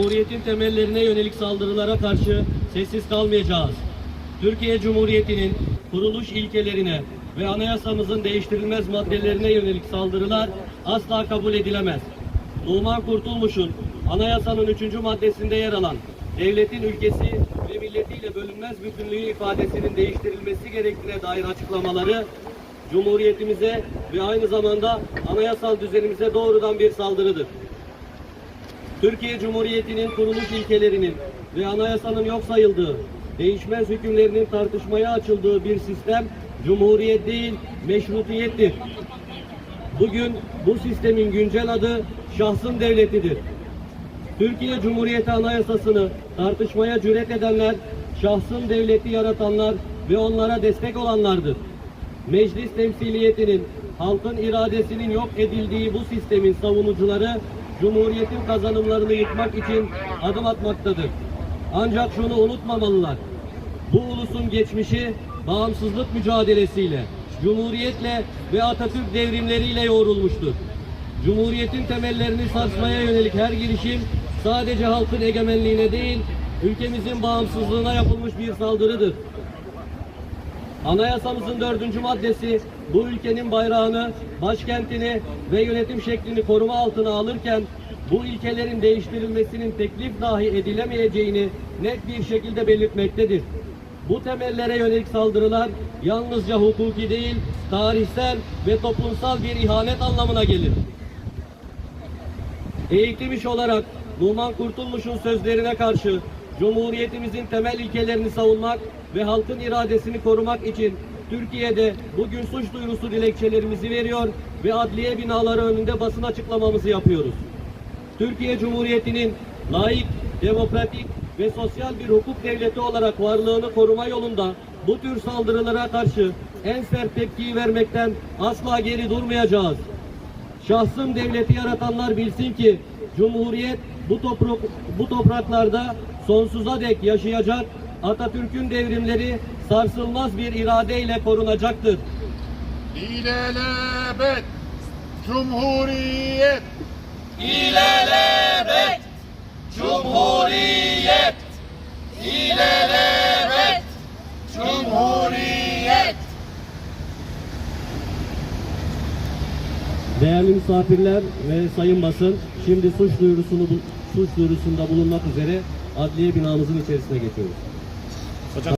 Cumhuriyetin temellerine yönelik saldırılara karşı sessiz kalmayacağız. Türkiye Cumhuriyeti'nin kuruluş ilkelerine ve anayasamızın değiştirilmez maddelerine yönelik saldırılar asla kabul edilemez. Numan Kurtulmuş'un anayasanın 3. maddesinde yer alan devletin ülkesi ve milletiyle bölünmez bütünlüğü ifadesinin değiştirilmesi gerektiğine dair açıklamaları Cumhuriyetimize ve aynı zamanda anayasal düzenimize doğrudan bir saldırıdır. Türkiye Cumhuriyeti'nin kuruluş ilkelerinin ve anayasanın yok sayıldığı, değişmez hükümlerinin tartışmaya açıldığı bir sistem cumhuriyet değil, meşrutiyettir. Bugün bu sistemin güncel adı şahsın devletidir. Türkiye Cumhuriyeti Anayasası'nı tartışmaya cüret edenler, şahsın devleti yaratanlar ve onlara destek olanlardır. Meclis temsiliyetinin, halkın iradesinin yok edildiği bu sistemin savunucuları, Cumhuriyetin kazanımlarını yıkmak için adım atmaktadır. Ancak şunu unutmamalılar. Bu ulusun geçmişi bağımsızlık mücadelesiyle, Cumhuriyetle ve Atatürk devrimleriyle yoğrulmuştur. Cumhuriyetin temellerini sarsmaya yönelik her girişim sadece halkın egemenliğine değil, ülkemizin bağımsızlığına yapılmış bir saldırıdır. Anayasamızın dördüncü maddesi bu ülkenin bayrağını, başkentini ve yönetim şeklini koruma altına alırken bu ilkelerin değiştirilmesinin teklif dahi edilemeyeceğini net bir şekilde belirtmektedir. Bu temellere yönelik saldırılar yalnızca hukuki değil, tarihsel ve toplumsal bir ihanet anlamına gelir. Eğitim iş olarak Numan Kurtulmuş'un sözlerine karşı Cumhuriyetimizin temel ilkelerini savunmak ve halkın iradesini korumak için Türkiye'de bugün suç duyurusu dilekçelerimizi veriyor ve adliye binaları önünde basın açıklamamızı yapıyoruz. Türkiye Cumhuriyeti'nin layık, demokratik ve sosyal bir hukuk devleti olarak varlığını koruma yolunda bu tür saldırılara karşı en sert tepkiyi vermekten asla geri durmayacağız. Şahsın devleti yaratanlar bilsin ki Cumhuriyet bu, toprak, bu topraklarda sonsuza dek yaşayacak, Atatürk'ün devrimleri sarsılmaz bir iradeyle korunacaktır. İlelebet Cumhuriyet. İlelebet Cumhuriyet. İlelebet Cumhuriyet. Değerli misafirler ve sayın basın, Şimdi suç duyurusunu suç duyurusunda bulunmak üzere adliye binamızın içerisine geçiyoruz. Hocam